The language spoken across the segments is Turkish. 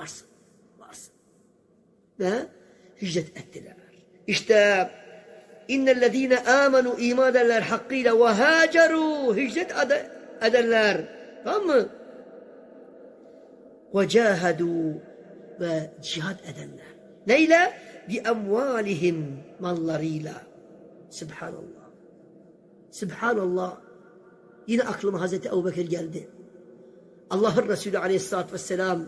varsın, varsın. Ve hicret ettiler. İşte innellezine amenu iman ederler hakkıyla ve haceru hicret ede- ederler. Tamam mı? Ve cahadu ve cihad edenler. Neyle? Bi emvalihim mallarıyla. Subhanallah. Subhanallah. Yine aklıma Hazreti Ebu Bekir geldi. Allah'ın Resulü aleyhissalatü vesselam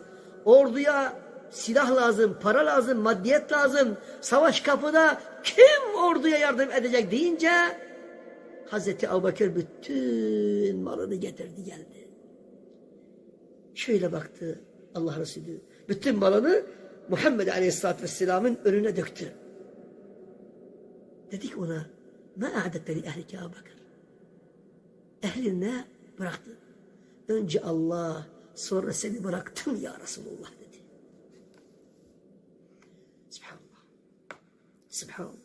orduya silah lazım, para lazım, maddiyet lazım. Savaş kapıda kim orduya yardım edecek deyince Hazreti Ebu Bekir bütün malını getirdi geldi. Şöyle baktı Allah Resulü. Bütün malını Muhammed Aleyhisselatü Vesselam'ın önüne döktü. Dedik ona ne adette li ehlike Ebu Bekir? Ehline bıraktı. Önce Allah sonra seni bıraktım ya Resulullah dedi. Subhanallah. Subhanallah.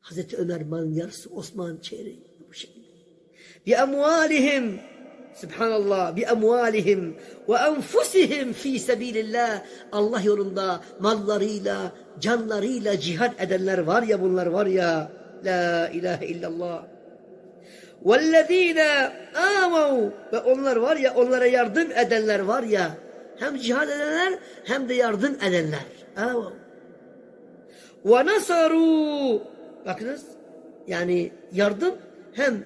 Hazreti Ömer malın yarısı Osman çeyreği bu şekilde. Bi emvalihim Subhanallah bi emvalihim ve enfusihim fi sebilillah Allah yolunda mallarıyla canlarıyla cihad edenler var ya bunlar var ya la ilahe illallah وَالَّذ۪ينَ آمَوْا Ve onlar var ya, onlara yardım edenler var ya, hem cihad edenler hem de yardım edenler. آمَوْا وَنَصَرُوا Bakınız, yani yardım hem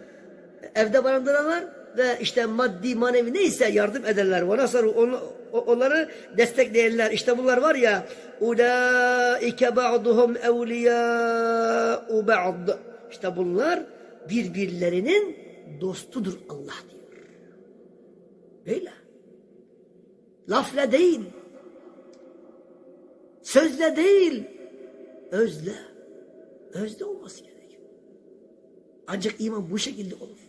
evde barındıranlar ve işte maddi manevi neyse yardım ederler. وَنَصَرُوا on, Onları destekleyenler. İşte bunlar var ya, اُولَٰئِكَ بَعْضُهُمْ اَوْلِيَاءُ بَعْضٍ İşte bunlar birbirlerinin dostudur Allah diyor. Böyle. Lafla değil. Sözle değil. Özle. Özle olması gerekiyor. Ancak iman bu şekilde olur.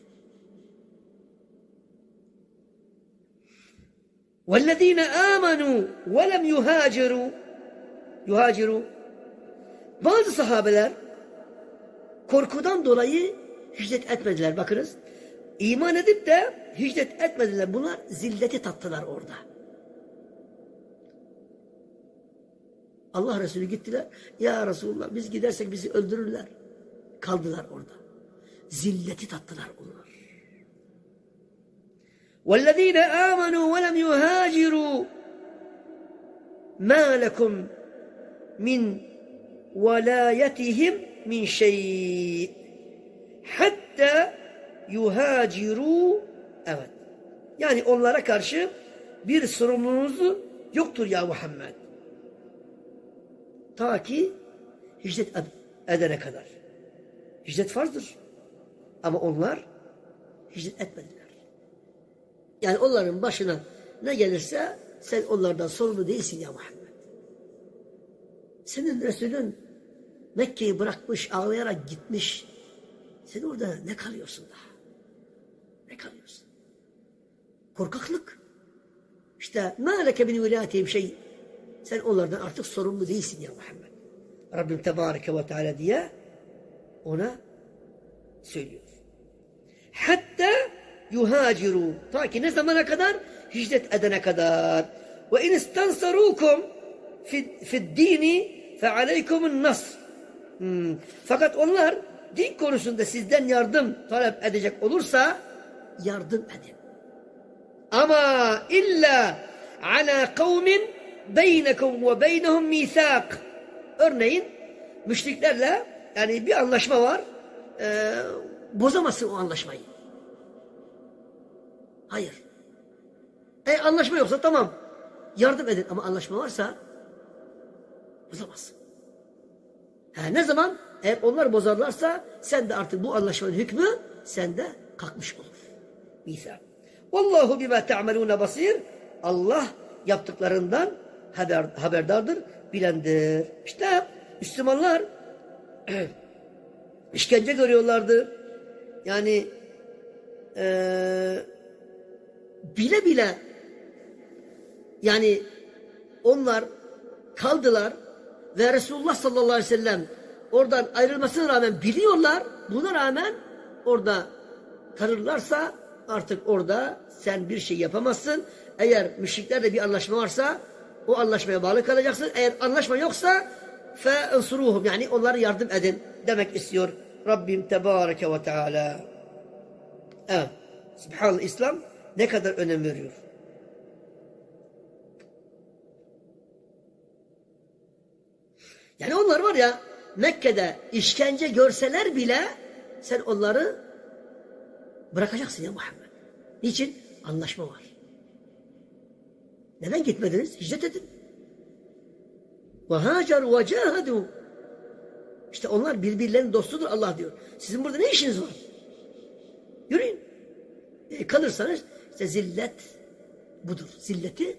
وَالَّذ۪ينَ آمَنُوا وَلَمْ يُهَاجِرُوا يُهَاجِرُوا Bazı sahabeler korkudan dolayı hicret etmediler. Bakınız. İman edip de hicret etmediler. Bunlar zilleti tattılar orada. Allah Resulü gittiler. Ya Resulullah biz gidersek bizi öldürürler. Kaldılar orada. Zilleti tattılar onlar. وَالَّذ۪ينَ آمَنُوا وَلَمْ يُهَاجِرُوا مَا لَكُمْ مِنْ وَلَايَتِهِمْ مِنْ شَيْءٍ hatta yuhaciru evet. Yani onlara karşı bir sorumluluğunuz yoktur ya Muhammed. Ta ki hicret edene kadar. Hicret farzdır. Ama onlar hicret etmediler. Yani onların başına ne gelirse sen onlardan sorumlu değilsin ya Muhammed. Senin Resulün Mekke'yi bırakmış, ağlayarak gitmiş. Sen orada ne kalıyorsun daha? Ne kalıyorsun? Korkaklık. İşte mâleke bin vilayetihim şey. Sen onlardan artık sorumlu değilsin ya Muhammed. Rabbim Tebareke ve Teala diye ona söylüyor. Hatta yuhaciru. Ta ki ne zamana kadar? Hicret edene kadar. Ve in istansarukum fid dini fe aleykumun nasr. Hmm. Fakat onlar din konusunda sizden yardım talep edecek olursa yardım edin. Ama illa ala kavmin beynekum ve beynehum misak. Örneğin müşriklerle yani bir anlaşma var. E, bozamazsın o anlaşmayı. Hayır. E anlaşma yoksa tamam. Yardım edin ama anlaşma varsa bozamazsın. Ha, ne zaman? Eğer onlar bozarlarsa sen de artık bu anlaşmanın hükmü sende kalkmış olur. Misal. Vallahu bima ta'malun basir. Allah yaptıklarından haber, haberdardır, bilendir. İşte Müslümanlar işkence görüyorlardı. Yani ee, bile bile yani onlar kaldılar ve Resulullah sallallahu aleyhi ve sellem oradan ayrılmasına rağmen biliyorlar. Buna rağmen orada kalırlarsa artık orada sen bir şey yapamazsın. Eğer müşriklerle bir anlaşma varsa o anlaşmaya bağlı kalacaksın. Eğer anlaşma yoksa fe ensuruhum yani onlara yardım edin demek istiyor Rabbim tebareke ve teala. Evet. Subhanallah İslam ne kadar önem veriyor. Yani onlar var ya Mekke'de işkence görseler bile sen onları bırakacaksın ya Muhammed. Niçin? Anlaşma var. Neden gitmediniz? Hicret edin. Ve hacer ve cahadu. İşte onlar birbirlerinin dostudur Allah diyor. Sizin burada ne işiniz var? Yürüyün. E, kalırsanız işte zillet budur. Zilleti